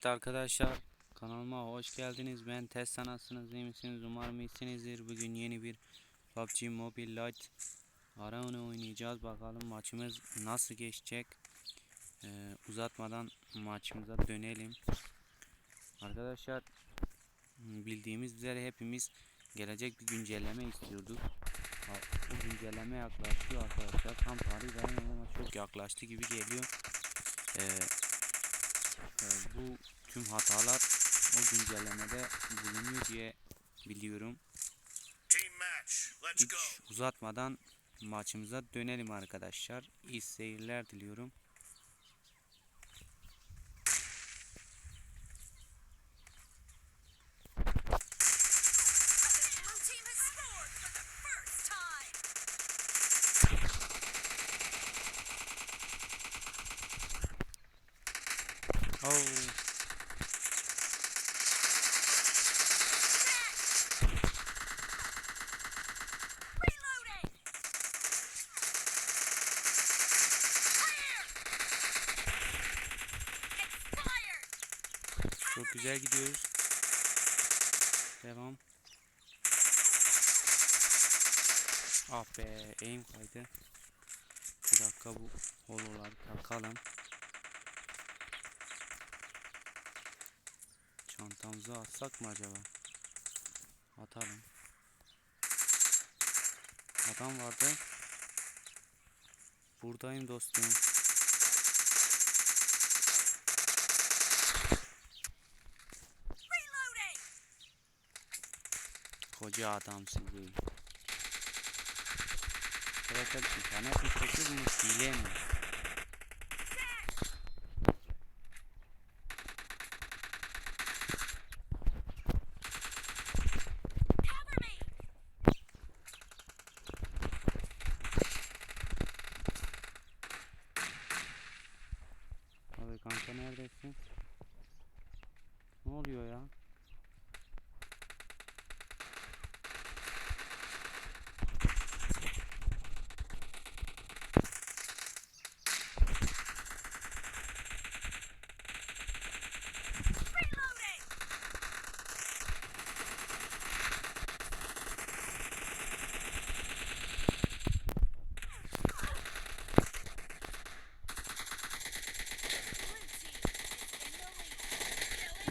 Evet arkadaşlar kanalıma hoş geldiniz. Ben test sanatçınız iyi misiniz? Umarım iyisinizdir. Bugün yeni bir PUBG Mobile Lite ara onu oynayacağız. Bakalım maçımız nasıl geçecek. Ee, uzatmadan maçımıza dönelim. Arkadaşlar bildiğimiz üzere hepimiz gelecek bir güncelleme istiyorduk. Bu güncelleme yaklaşıyor arkadaşlar. Tam tarih çok yaklaştı gibi geliyor. Ee, bu tüm hatalar o güncellemede bulunuyor diye biliyorum. Hiç uzatmadan maçımıza dönelim arkadaşlar. İyi seyirler diliyorum. Oh. Çok güzel gidiyoruz. Devam. Ah be, aim kaydı. Bir dakika bu holoları takalım. Çantamıza atsak mı acaba? Atalım. Adam vardı. Buradayım dostum. Koca adamsın değil. Arkadaşlar internet mi çekiyor mu? Hile mi? Kanka neredesin? Ne oluyor ya?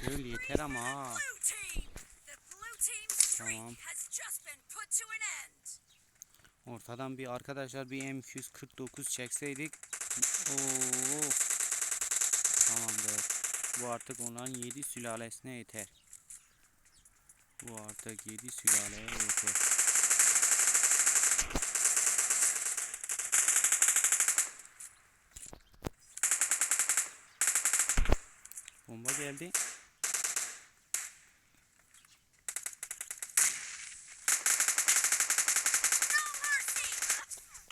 Öl yeter ama ha. Tamam. Ortadan bir arkadaşlar bir M249 çekseydik. Oo. Tamamdır. Bu artık onların 7 sülalesine yeter. Bu artık 7 sülaleye yeter. Bomba geldi.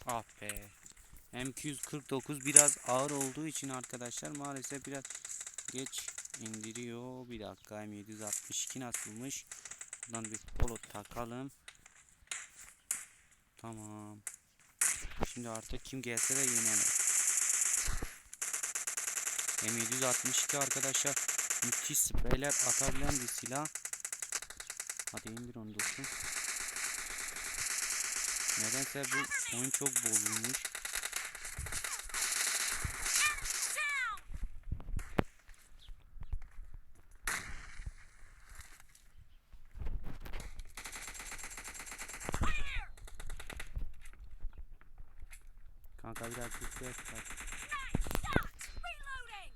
Ah be. M249 biraz ağır olduğu için arkadaşlar maalesef biraz geç indiriyor. Bir dakika M762 nasılmış? Buradan bir polo takalım. Tamam. Şimdi artık kim gelse de yenemez. M762 arkadaşlar müthiş spreyler atabilen bir silah. Hadi indir onu dostum. Nedense bu oyun çok bozulmuş. Down. Clear. Kanka biraz dikkat bak. Nice shot. Reloading.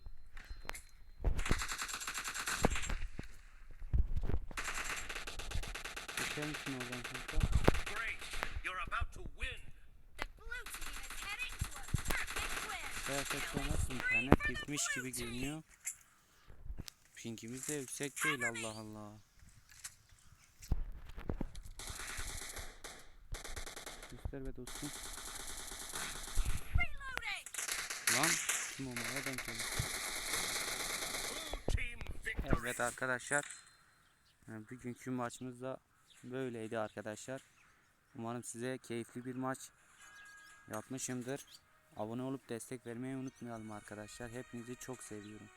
Geçer misin oradan kanka? Gerçekten nasıl internet gitmiş gibi görünüyor. Pingimiz de yüksek değil Allah Allah. Göster be dostum. Lan kim o maya denk. Evet arkadaşlar. e, Bugünkü maçımız da böyleydi arkadaşlar. Umarım size keyifli bir maç yapmışımdır. Abone olup destek vermeyi unutmayalım arkadaşlar. Hepinizi çok seviyorum.